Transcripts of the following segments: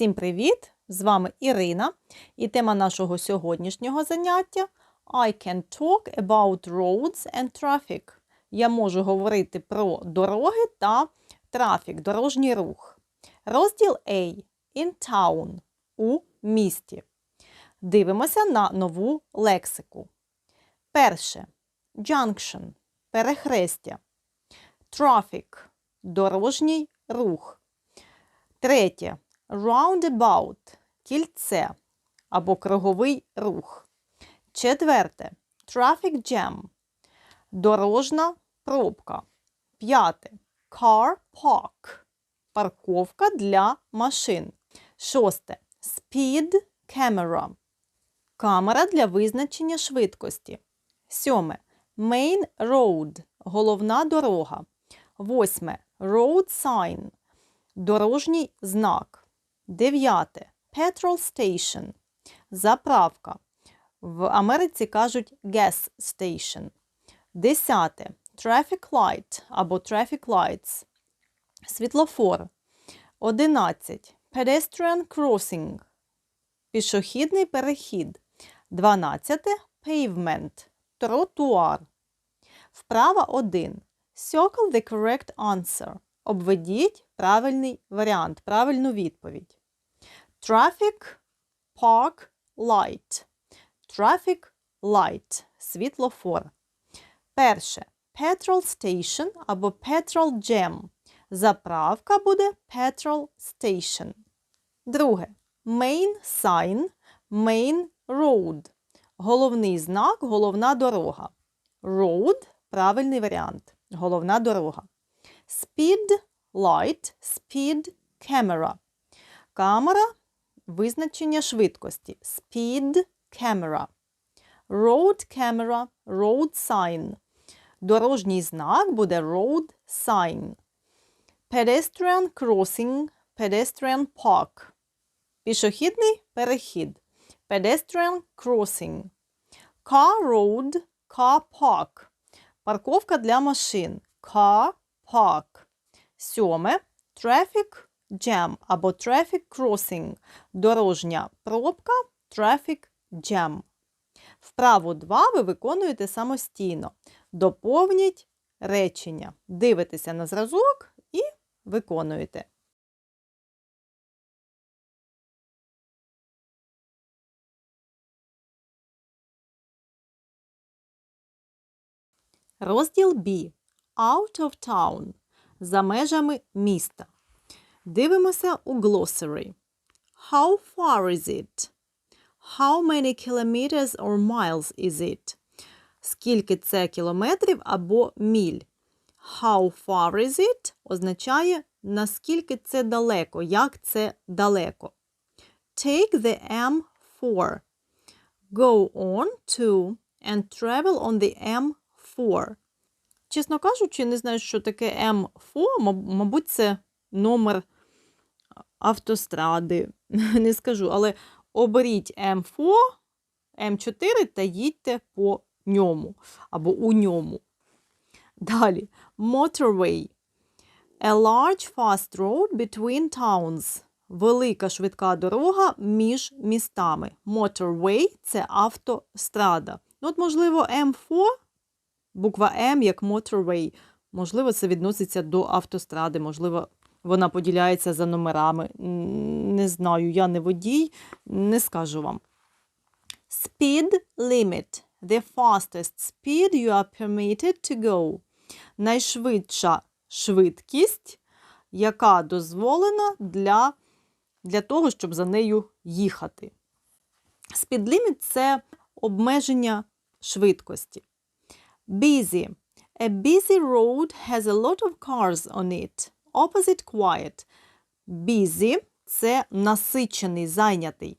Всім привіт! З вами Ірина, і тема нашого сьогоднішнього заняття I can talk about roads and traffic. Я можу говорити про дороги та трафік, дорожній рух. Розділ A in town у місті. Дивимося на нову лексику. Перше junction перехрестя. Traffic дорожній рух. Третє roundabout кільце або круговий рух. Четверте traffic jam дорожна пробка. П'яте car park парковка для машин. Шосте speed camera камера для визначення швидкості. Сьоме main road головна дорога. Восьме road sign дорожній знак. Дев'яте petrol station заправка. В Америці кажуть gas station. Десяте traffic light або traffic lights світлофор. Одинадцять pedestrian crossing пішохідний перехід. Дванадцяте pavement тротуар. Вправа 1. Circle the correct answer. Обведіть правильний варіант, правильну відповідь. Traffic Park Light. Traffic Light. Світлофор. Перше. Petrol Station або Petrol Jam. Заправка буде Petrol Station. Друге. Main Sign. Main Road. Головний знак, головна дорога. Road правильний варіант. Головна дорога. Speed light, speed camera. Камера визначення швидкості. Speed camera. Road camera, road sign. Дорожній знак буде road sign. Pedestrian crossing, pedestrian park. Пішохідний перехід. Pedestrian crossing. Car road, car park. Парковка для машин. Car park. Сьоме traffic jam або traffic crossing. Дорожня пробка traffic jam. Вправу 2 ви виконуєте самостійно. Доповніть речення. Дивитеся на зразок і виконуєте. Розділ B. Out of town. За межами міста. Дивимося у glossary. How far is it? How many kilometers or miles is it? Скільки це кілометрів або міль? How far is it означає наскільки це далеко, як це далеко. Take the M4. Go on to and travel on the M4. Чесно кажучи, не знаю, що таке М4, мабуть, це номер автостради. Не скажу, але оберіть М4, М4 та їдьте по ньому або у ньому. Далі. Motorway. A large fast road between towns. Велика швидка дорога між містами. Motorway – це автострада. Ну, от, можливо, М4 Буква М як motorway. Можливо, це відноситься до автостради, можливо, вона поділяється за номерами. Не знаю, я не водій, не скажу вам. Speed limit. The fastest speed you are permitted to go. Найшвидша швидкість, яка дозволена для, для того, щоб за нею їхати. Speed limit – це обмеження швидкості. Busy. A busy road has a lot of cars on it. Opposite quiet. Busy – це насичений, зайнятий.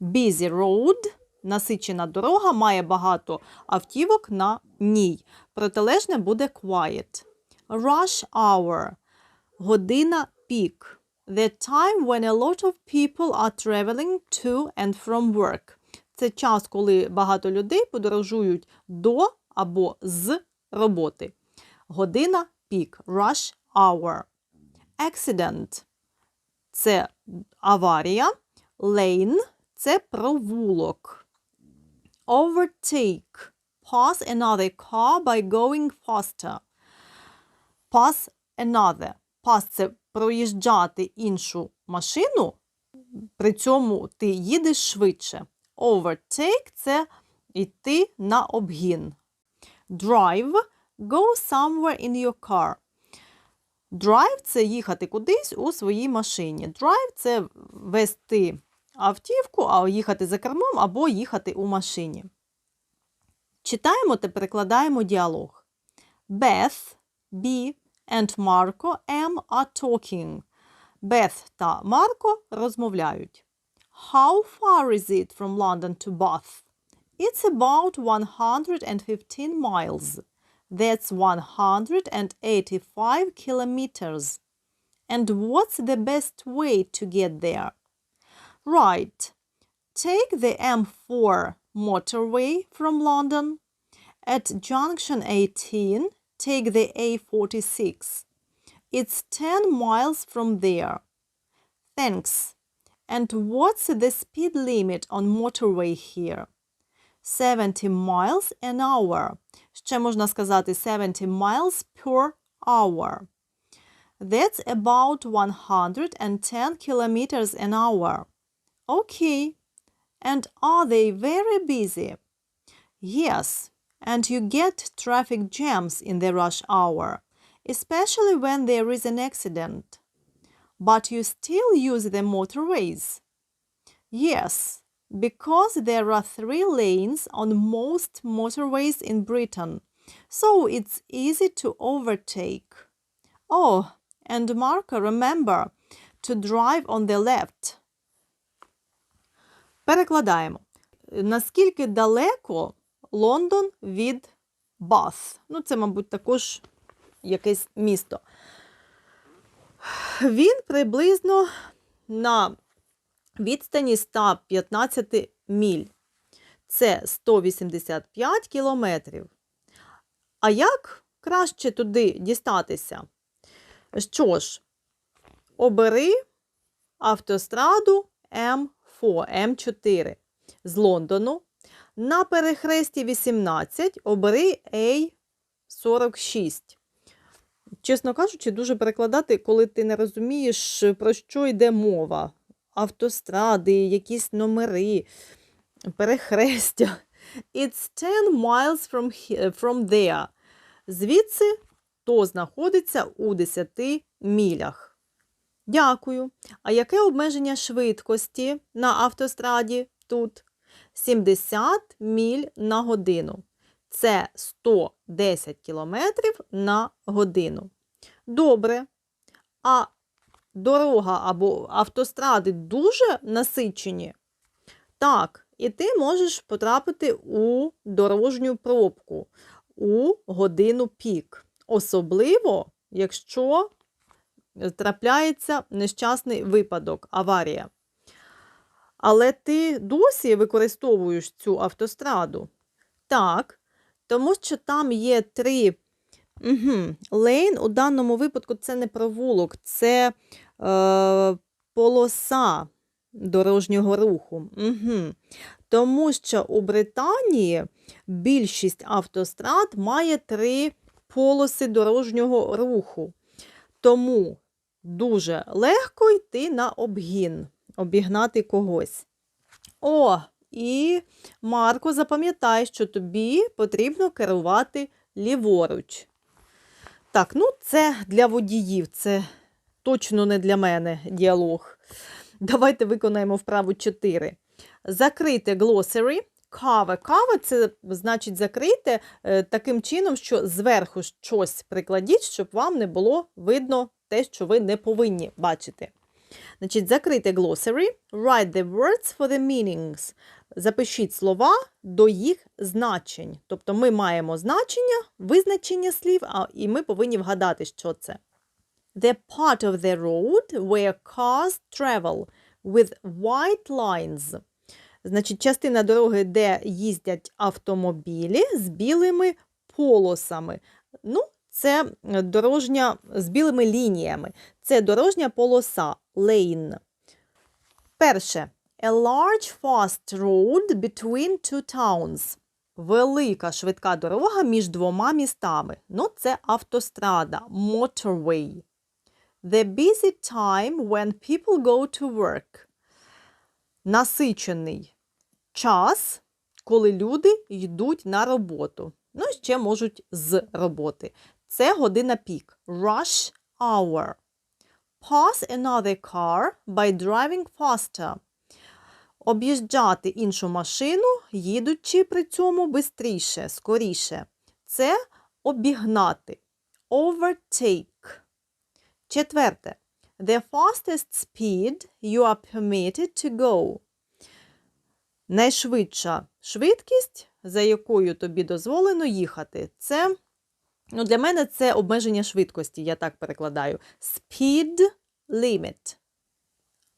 Busy road – насичена дорога, має багато автівок на ній. Протилежне буде quiet. Rush hour – година пік. The time when a lot of people are traveling to and from work. Це час, коли багато людей подорожують до або з роботи. Година пік rush hour. Accident це аварія, lane – це провулок. Overtake – pass another car by going faster. Pass another. Pass – це проїжджати іншу машину, при цьому ти їдеш швидше. Overtake – це йти на обгін. Drive – go somewhere in your car. Drive – це їхати кудись у своїй машині. Drive – це вести автівку, а їхати за кермом або їхати у машині. Читаємо та перекладаємо діалог. Beth, B and Marco M are talking. Beth та Марко розмовляють. How far is it from London to Bath? It's about 115 miles. That's 185 kilometers. And what's the best way to get there? Right. Take the M4 motorway from London. At junction 18, take the A46. It's 10 miles from there. Thanks. And what's the speed limit on motorway here? 70 miles an hour. Ще можна сказати 70 miles per hour. That's about 110 kilometers an hour. Okay. And are they very busy? Yes. And you get traffic jams in the rush hour, especially when there is an accident. But you still use the motorways. Yes, because there are three lanes on most motorways in Britain, so it's easy to overtake. Oh, and Marco, remember to drive on the left. Перекладаємо. Наскільки далеко Лондон від Баth? Ну, це, мабуть, також якесь місто. Він приблизно на відстані 115 міль. Це 185 кілометрів. А як краще туди дістатися? Що ж, обери автостраду М4, М4 з Лондону. На перехресті 18 обери A46. Чесно кажучи, дуже перекладати, коли ти не розумієш, про що йде мова. Автостради, якісь номери, перехрестя. It's 10 miles from, from there. Звідси то знаходиться у 10 мілях. Дякую. А яке обмеження швидкості на автостраді тут? 70 міль на годину. Це 110 кілометрів на годину. Добре. А дорога або автостради дуже насичені. Так, і ти можеш потрапити у дорожню пробку у годину пік. Особливо, якщо трапляється нещасний випадок, аварія. Але ти досі використовуєш цю автостраду? Так, тому що там є три. Угу. Лейн у даному випадку це не провулок, це е, полоса дорожнього руху. Угу. Тому що у Британії більшість автострад має три полоси дорожнього руху. Тому дуже легко йти на обгін, обігнати когось. О, і Марко, запам'ятай, що тобі потрібно керувати ліворуч. Так, ну це для водіїв, це точно не для мене діалог. Давайте виконаємо вправу 4. Закрити глосері, Кава. Кава це значить закрити е, таким чином, що зверху щось прикладіть, щоб вам не було видно те, що ви не повинні бачити. Значить, закрити glossary. Write the words for the meanings. Запишіть слова до їх значень. Тобто ми маємо значення, визначення слів, і ми повинні вгадати, що це. The part of the road where cars travel with white lines. Значить, частина дороги, де їздять автомобілі з білими полосами. Ну, це дорожня з білими лініями. Це дорожня полоса lane. Перше. A large fast road between two towns. Велика швидка дорога між двома містами. Ну, це автострада, motorway. The busy time when people go to work. Насичений час, коли люди йдуть на роботу. Ну, ще можуть з роботи. Це година пік. Rush hour. Pass another car by driving faster. Об'їжджати іншу машину, їдучи при цьому бистріше, скоріше. Це обігнати. Overtake. Четверте. The fastest speed you are permitted to go. Найшвидша швидкість, за якою тобі дозволено їхати. Це, ну, для мене це обмеження швидкості, я так перекладаю. Speed limit.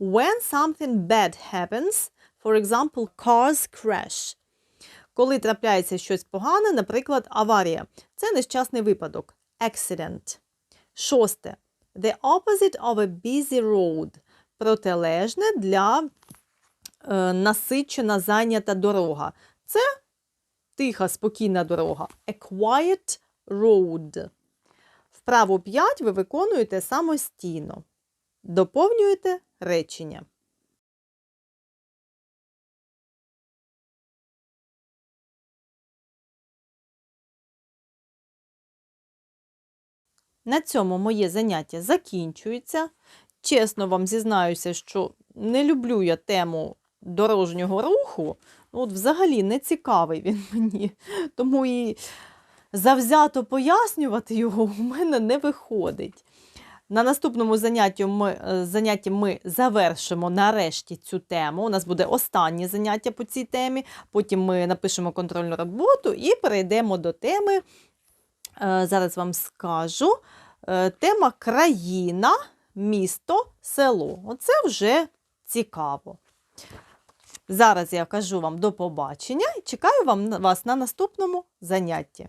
When something bad happens, for example, cars crash. Коли трапляється щось погане, наприклад, аварія. Це нещасний випадок. Accident. Шосте. The opposite of a busy road. Протилежне для е, насичена, зайнята дорога. Це тиха, спокійна дорога. A quiet road. Вправу 5 ви виконуєте самостійно. Доповнюєте речення. На цьому моє заняття закінчується. Чесно вам зізнаюся, що не люблю я тему дорожнього руху. Ну, От взагалі не цікавий він мені. Тому і завзято пояснювати його у мене не виходить. На наступному занятті ми, е, занятті ми завершимо нарешті цю тему. У нас буде останнє заняття по цій темі. Потім ми напишемо контрольну роботу і перейдемо до теми. е, Зараз вам скажу. е, Тема країна, місто, село. Оце вже цікаво. Зараз я кажу вам до побачення і чекаю вам, вас на наступному занятті.